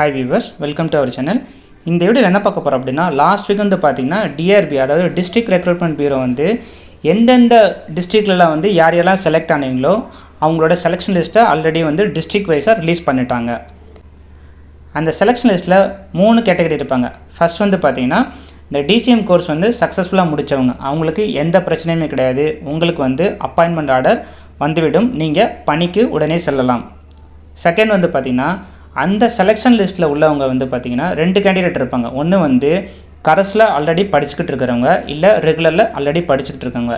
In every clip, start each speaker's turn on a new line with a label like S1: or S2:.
S1: Hi viewers welcome to our channel இந்த video என்ன பார்க்க போகிறோம் அப்படின்னா லாஸ்ட் வீக் வந்து பார்த்தீங்கன்னா டிஆர்பி அதாவது டிஸ்ட்ரிக்ட் ரெக்ரூட்மெண்ட் பியூரோ வந்து எந்தெந்த டிஸ்ட்ரிக்ட்லலாம் வந்து யார் யாரெல்லாம் செலக்ட் ஆனீங்களோ அவங்களோட செலெக்ஷன் லிஸ்ட்டை ஆல்ரெடி வந்து டிஸ்ட்ரிக்ட் வைஸாக ரிலீஸ் பண்ணிட்டாங்க. அந்த செலெக்ஷன் லிஸ்ட்டில் மூணு கேட்டகரி இருப்பாங்க. ஃபர்ஸ்ட் வந்து பார்த்தீங்கன்னா இந்த டிசிஎம் கோர்ஸ் வந்து சக்ஸஸ்ஃபுல்லாக முடித்தவங்க அவங்களுக்கு எந்த பிரச்சனையுமே கிடையாது. உங்களுக்கு வந்து அப்பாயின்மெண்ட் ஆர்டர் வந்துவிடும். நீங்கள் பணிக்கு உடனே செல்லலாம். செகண்ட் வந்து பார்த்திங்கன்னா அந்த செலெக்ஷன் லிஸ்ட்டில் உள்ளவங்க வந்து பார்த்திங்கன்னா ரெண்டு கேண்டிடேட் இருப்பாங்க. ஒன்று வந்து கரஸில் ஆல்ரெடி படிச்சுக்கிட்டு இருக்கிறவங்க இல்லை ரெகுலரில் ஆல்ரெடி படிச்சுக்கிட்டு இருக்காங்க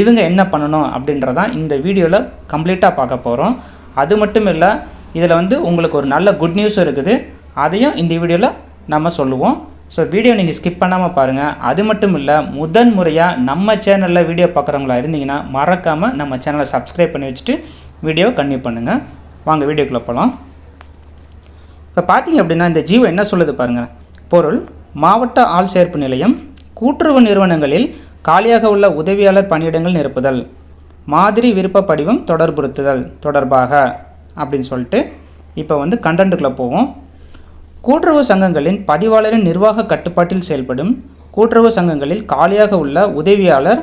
S1: இவங்க என்ன பண்ணணும் அப்படின்றதான் இந்த வீடியோவில் கம்ப்ளீட்டாக பார்க்க போகிறோம் அது மட்டும் இல்லை இதில் வந்து உங்களுக்கு ஒரு நல்ல குட் நியூஸும் இருக்குது. அதையும் இந்த வீடியோவில் நம்ம சொல்லுவோம். ஸோ வீடியோ நீங்கள் ஸ்கிப் பண்ணாமல் பாருங்கள் அது மட்டும் இல்லை முதன் முறையாக நம்ம சேனலில் வீடியோ பார்க்குறவங்களா இருந்தீங்கன்னா மறக்காமல் நம்ம சேனலை சப்ஸ்கிரைப் பண்ணி வச்சுட்டு வீடியோ கன்டினியூ பண்ணுங்கள் வாங்க வீடியோக்குள்ளே போகலாம் இப்போ பார்த்தீங்க அப்படின்னா இந்த ஜீவோ என்ன சொல்லுது பாருங்கள் பொருள் மாவட்ட ஆள் சேர்ப்பு நிலையம் கூட்டுறவு நிறுவனங்களில் காலியாக உள்ள உதவியாளர் பணியிடங்கள் நிரப்புதல் மாதிரி விருப்ப படிவம் தொடர்புறுத்துதல் தொடர்பாக அப்படின்னு சொல்லிட்டு இப்போ வந்து கண்டென்ட்டுக்குள்ளே போவோம். கூட்டுறவு சங்கங்களின் பதிவாளரின் நிர்வாக கட்டுப்பாட்டில் செயல்படும் கூட்டுறவு சங்கங்களில் காலியாக உள்ள உதவியாளர்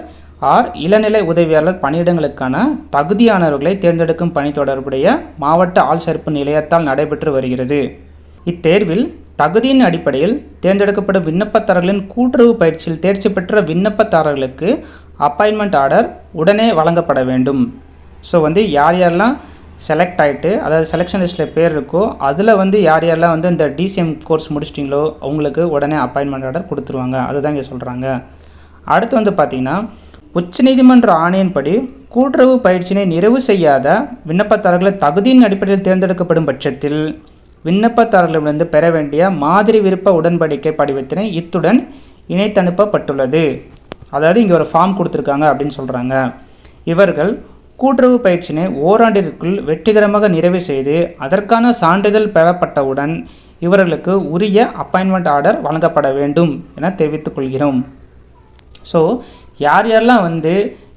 S1: ஆர் இளநிலை உதவியாளர் பணியிடங்களுக்கான தகுதியானவர்களை தேர்ந்தெடுக்கும் பணி தொடர்புடைய மாவட்ட ஆள் சேர்ப்பு நிலையத்தால் நடைபெற்று வருகிறது. இத்தேர்வில் தகுதியின் அடிப்படையில் தேர்ந்தெடுக்கப்படும் விண்ணப்பதாரர்களின் கூட்டுறவு பயிற்சியில் தேர்ச்சி பெற்ற விண்ணப்பதாரர்களுக்கு அப்பாயின்மெண்ட் ஆர்டர் உடனே வழங்கப்பட வேண்டும். ஸோ வந்து யார் யாரெல்லாம் செலக்ட் ஆகிட்டு அதாவது செலெக்ஷன் லிஸ்ட்டில் பேர் இருக்கோ அதில் வந்து யார் யாரெல்லாம் வந்து இந்த டிசிஎம் கோர்ஸ் முடிச்சிட்டிங்களோ அவங்களுக்கு உடனே அப்பாயின்மெண்ட் ஆர்டர் கொடுத்துருவாங்க. அதுதான் இங்கே சொல்கிறாங்க அடுத்து வந்து பார்த்திங்கன்னா உச்சநீதிமன்ற ஆணையின்படி கூட்டுறவு பயிற்சியினை நிறைவு செய்யாத விண்ணப்பதாரர்களை தகுதியின் அடிப்படையில் தேர்ந்தெடுக்கப்படும் பட்சத்தில் விண்ணப்பதாரர்களிடமிருந்து பெற வேண்டிய மாதிரி விருப்ப உடன்படிக்கை படிவத்தினை இத்துடன் இணைத்தனுப்பப்பட்டுள்ளது. அதாவது இங்கே ஒரு ஃபார்ம் கொடுத்துருக்காங்க அப்படின்னு சொல்கிறாங்க இவர்கள் கூட்டுறவு பயிற்சியினை ஓராண்டிற்குள் வெற்றிகரமாக நிறைவு செய்து அதற்கான சான்றிதழ் பெறப்பட்டவுடன் இவர்களுக்கு உரிய அப்பாயின்மெண்ட் ஆர்டர் வழங்கப்பட வேண்டும் என தெரிவித்துக் கொள்கிறோம். ஸோ யார் யாரெல்லாம் வந்து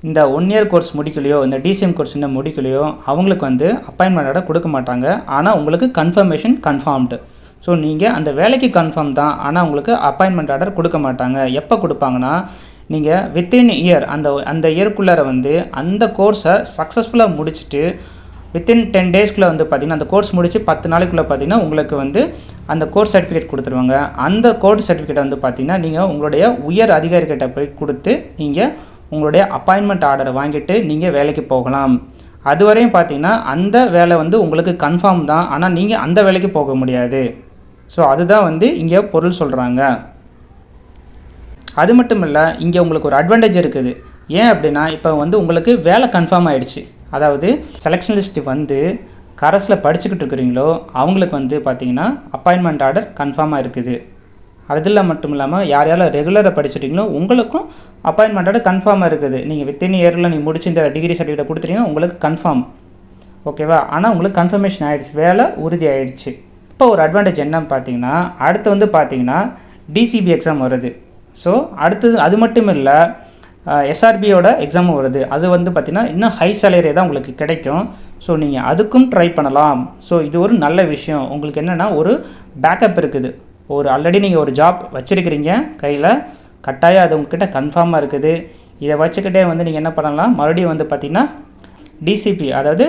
S1: இந்த ஒன் இயர் கோர்ஸ் முடிக்கலையோ இந்த டிசிஎம் கோர்ஸ் இன்னும் முடிக்கலையோ அவங்களுக்கு வந்து அப்பாயின்மெண்ட் கொடுக்க மாட்டாங்க. ஆனால் உங்களுக்கு கன்ஃபர்மேஷன் கன்ஃபார்ம்டு ஸோ நீங்கள் அந்த வேலைக்கு கன்ஃபார்ம் தான் ஆனால் உங்களுக்கு அப்பாயின்மெண்ட் ஆர்டர் கொடுக்க மாட்டாங்க. எப்போ கொடுப்பாங்கன்னா நீங்கள் வித்தின் இயர் அந்த அந்த இயர்க்குள்ளார வந்து அந்த கோர்ஸை சக்ஸஸ்ஃபுல்லாக முடிச்சுட்டு வித்தின் டென் டேஸ்க்குள்ளே வந்து பார்த்திங்கன்னா அந்த கோர்ஸ் முடித்து பத்து நாளைக்குள்ளே பார்த்திங்கன்னா உங்களுக்கு வந்து அந்த கோர்ஸ் சர்டிஃபிகேட் கொடுத்துருவாங்க. அந்த கோர்ஸ் சர்டிஃபிகேட்டை வந்து பார்த்திங்கன்னா நீங்கள் உங்களுடைய உயர் அதிகாரிகிட்ட போய் கொடுத்து நீங்கள் உங்களுடைய அப்பாயின்மெண்ட் ஆர்டரை வாங்கிட்டு நீங்கள் வேலைக்கு போகலாம். அதுவரையும் பார்த்தீங்கன்னா அந்த வேலை வந்து உங்களுக்கு கன்ஃபார்ம் தான். ஆனால் நீங்கள் அந்த வேலைக்கு போக முடியாது. ஸோ அதுதான் வந்து இங்கே பொருள் சொல்கிறாங்க அது மட்டும் இல்லை இங்கே உங்களுக்கு ஒரு அட்வான்டேஜ் இருக்குது. ஏன் அப்படின்னா இப்போ வந்து உங்களுக்கு வேலை கன்ஃபார்ம் ஆகிடுச்சு அதாவது செலெக்ஷன் லிஸ்ட்டு வந்து கரஸில் படிச்சுக்கிட்டு இருக்கிறீங்களோ அவங்களுக்கு வந்து பார்த்தீங்கன்னா அப்பாயின்மெண்ட் ஆர்டர் கன்ஃபார்மாக இருக்குது. அதில் மட்டும் இல்லாமல் யார் யாரெல்லாம் ரெகுலராக படிச்சிட்டிங்களோ உங்களுக்கும் அப்பாயின்மெண்ட் ஆர்டர் கன்ஃபார்மாக இருக்குது. நீங்கள் வித்தின் இயரில் நீங்கள் முடிச்சு இந்த டிகிரி சர்டிஃபிகேட் கொடுத்துட்டீங்கன்னா உங்களுக்கு கன்ஃபார்ம் ஓகேவா? ஆனால் உங்களுக்கு கன்ஃபர்மேஷன் ஆகிடுச்சு வேலை உறுதி ஆகிடுச்சு இப்போ ஒரு அட்வான்டேஜ் என்னன்னு பார்த்தீங்கன்னா அடுத்து வந்து பார்த்தீங்கன்னா டிசிபி எக்ஸாம் வருது. ஸோ அடுத்தது அது மட்டும் இல்லை எஸ்ஆர்பியோட எக்ஸாமும் வருது. அது வந்து பார்த்திங்கன்னா இன்னும் ஹை சேலரி தான் உங்களுக்கு கிடைக்கும். ஸோ நீங்கள் அதுக்கும் ட்ரை பண்ணலாம். ஸோ இது ஒரு நல்ல விஷயம். உங்களுக்கு என்னென்னா ஒரு பேக்கப் இருக்குது. ஒரு ஆல்ரெடி நீங்கள் ஒரு ஜாப் வச்சுருக்கிறீங்க. கையில் கட்டாயம் அது உங்ககிட்ட கன்ஃபார்மாக இருக்குது. இதை வச்சுக்கிட்டே வந்து நீங்கள் என்ன பண்ணலாம்? மறுபடியும் வந்து பார்த்திங்கன்னா டிசிபி அதாவது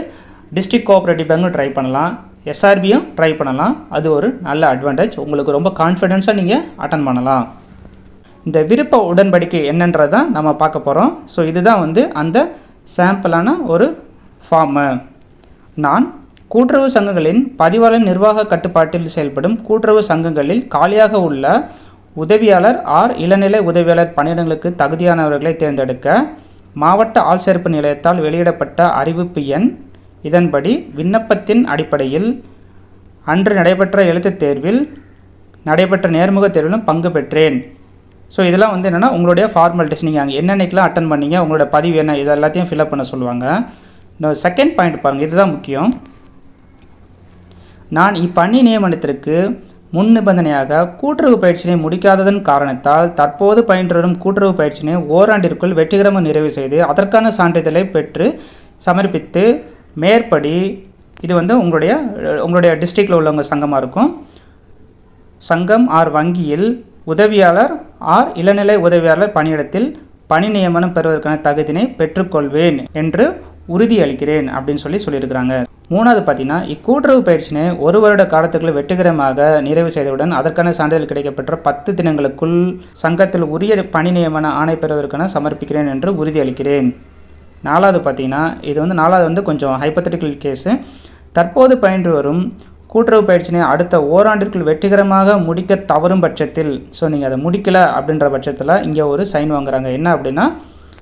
S1: டிஸ்ட்ரிக்ட் கோஆப்ரேட்டிவ் பேங்க்கும் ட்ரை பண்ணலாம். எஸ்ஆர்பியும் ட்ரை பண்ணலாம். அது ஒரு நல்ல அட்வான்டேஜ் உங்களுக்கு ரொம்ப கான்ஃபிடென்ஸாக நீங்கள் அட்டன் பண்ணலாம். இந்த விருப்ப உடன்படிக்கை என்னன்றதான் நம்ம பார்க்க போகிறோம் ஸோ இதுதான் வந்து அந்த சாம்பிளான ஒரு ஃபார்மு நான் கூட்டுறவு சங்கங்களின் பதிவாளர் நிர்வாக கட்டுப்பாட்டில் செயல்படும் கூட்டுறவு சங்கங்களில் காலியாக உள்ள உதவியாளர் ஆர் இளநிலை உதவியாளர் பணியிடங்களுக்கு தகுதியானவர்களை தேர்ந்தெடுக்க மாவட்ட ஆள் சேர்ப்பு நிலையத்தால் வெளியிடப்பட்ட அறிவிப்பு எண் இதன்படி விண்ணப்பத்தின் அடிப்படையில் அன்று நடைபெற்ற எழுத்துத் தேர்வில் நடைபெற்ற நேர்முக தேர்விலும் பங்கு பெற்றேன். ஸோ இதெல்லாம் வந்து என்னென்னா உங்களுடைய ஃபார்மாலிட்டிஸ் நீங்கள் அங்கே என்னென்னக்கெலாம் அட்டன் பண்ணீங்க உங்களோட பதிவு என்ன இது எல்லாத்தையும் ஃபில்அப் பண்ண சொல்லுவாங்க. இந்த செகண்ட் பாயிண்ட் பாருங்கள் இதுதான் முக்கியம். நான் இப்பணி நியமனத்திற்கு முன் நிபந்தனையாக கூட்டுறவு பயிற்சியினை முடிக்காததன் காரணத்தால் தற்போது பயின்று வரும் கூட்டுறவு பயிற்சியினை ஓராண்டிற்குள் வெற்றிகரமாக நிறைவு செய்து அதற்கான சான்றிதழை பெற்று சமர்ப்பித்து மேற்படி இது வந்து உங்களுடைய உங்களுடைய டிஸ்ட்ரிக்டில் உள்ளவங்க சங்கமாக இருக்கும். சங்கம் ஆர் வங்கியில் உதவியாளர் ஆர் இளநிலை உதவியாளர் பணியிடத்தில் பணி நியமனம் பெறுவதற்கான தகுதியினை பெற்றுக்கொள்வேன் என்று உறுதியளிக்கிறேன் அப்படின்னு சொல்லி சொல்லியிருக்கிறாங்க. மூணாவது பார்த்தீங்கன்னா இக்கூட்டுறவு பயிற்சினை ஒரு வருட காலத்துக்குள் வெற்றிகரமாக நிறைவு செய்தவுடன் அதற்கான சான்றிதழ் கிடைக்கப்பெற்ற பத்து தினங்களுக்குள் சங்கத்தில் உரிய பணி நியமன ஆணை பெறுவதற்கான சமர்ப்பிக்கிறேன் என்று உறுதியளிக்கிறேன். நாலாவது பார்த்தீங்கன்னா இது வந்து நாலாவது வந்து கொஞ்சம் ஹைப்பத்தட்டிக்கல் கேஸு தற்போது பயின்று வரும் கூட்டுறவு பயிற்சினை அடுத்த ஓராண்டிற்குள் வெற்றிகரமாக முடிக்க தவறும் பட்சத்தில். ஸோ நீங்கள் அதை முடிக்கலை அப்படின்ற பட்சத்தில் இங்கே ஒரு சைன் வாங்குறாங்க. என்ன அப்படின்னா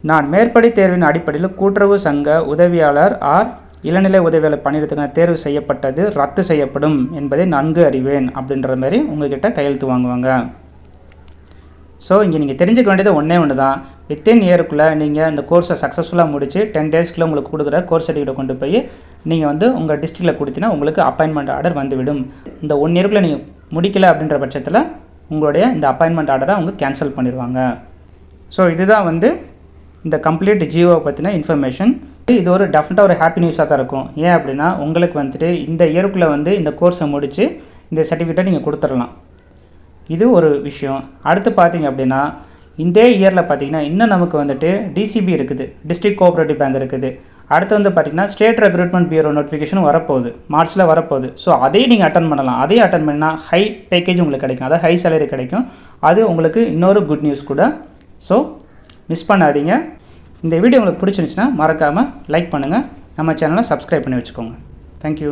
S1: நான் மேற்படி தேர்வின் அடிப்படையில் கூட்டுறவு சங்க உதவியாளர் ஆர் இளநிலை உதவியாளர் பணியிடத்துக்கான தேர்வு செய்யப்பட்டது ரத்து செய்யப்படும் என்பதை நன்கு அறிவேன் அப்படின்ற மாதிரி உங்ககிட்ட கையெழுத்து வாங்குவாங்க. ஸோ இங்கே நீங்கள் தெரிஞ்சுக்க வேண்டியது ஒன்றே ஒன்று தான் வித்தின் இயருக்குள்ளே நீங்கள் இந்த கோர்ஸை சக்ஸஸ்ஃபுல்லாக முடித்து டென் டேஸ்க்குள்ளே உங்களுக்கு கொடுக்குற கோர்ஸ் சர்டிஃபிகேட்டை கொண்டு போய் நீங்கள் வந்து உங்கள் டிஸ்ட்ரிக்டில் கொடுத்தீங்கன்னா உங்களுக்கு அப்பாயின்மெண்ட் ஆர்டர் வந்துவிடும். இந்த ஒன் இயருக்குள்ளே நீங்கள் முடிக்கலை அப்படின்ற பட்சத்தில் உங்களுடைய இந்த அப்பாயின்மெண்ட் ஆர்டரை அவங்க கேன்சல் பண்ணிடுவாங்க ஸோ இதுதான் வந்து இந்த கம்ப்ளீட் ஜியோவை பற்றின இன்ஃபர்மேஷன் இது ஒரு டெஃபினட்டாக ஒரு ஹாப்பி நியூஸாக தான் இருக்கும். ஏன் அப்படின்னா உங்களுக்கு வந்துட்டு இந்த இயருக்குள்ளே வந்து இந்த கோர்ஸை முடித்து இந்த சர்டிஃபிகேட்டை நீங்கள் கொடுத்துடலாம். இது ஒரு விஷயம். அடுத்து பார்த்தீங்க அப்படின்னா இந்த இயரில் பார்த்தீங்கன்னா இன்னும் நமக்கு வந்துட்டு டிசிபி இருக்குது. டிஸ்ட்ரிக்ட் கோஆப்ரேட்டிவ் பேங்க் இருக்குது. அடுத்து வந்து பார்த்தீங்கன்னா ஸ்டேட் ரெக்ரூட்மெண்ட் பியூரோ நோட்டிஃபிகேஷன் வரப்போகுது. மார்ச்சில் வரப்போகுது. ஸோ அதையும் நீங்கள் அட்டன் பண்ணலாம். அதையும் அட்டன் பண்ணால் ஹை பேக்கேஜ் உங்களுக்கு கிடைக்கும். அதாவது ஹை சேலரி கிடைக்கும். அது உங்களுக்கு இன்னொரு குட் நியூஸ் கூட. ஸோ மிஸ் பண்ணாதீங்க. இந்த வீடியோ உங்களுக்கு பிடிச்சிருந்துச்சுன்னா மறக்காமல் லைக் பண்ணுங்கள் நம்ம சேனலை சப்ஸ்கிரைப் பண்ணி வச்சுக்கோங்க. தேங்க்யூ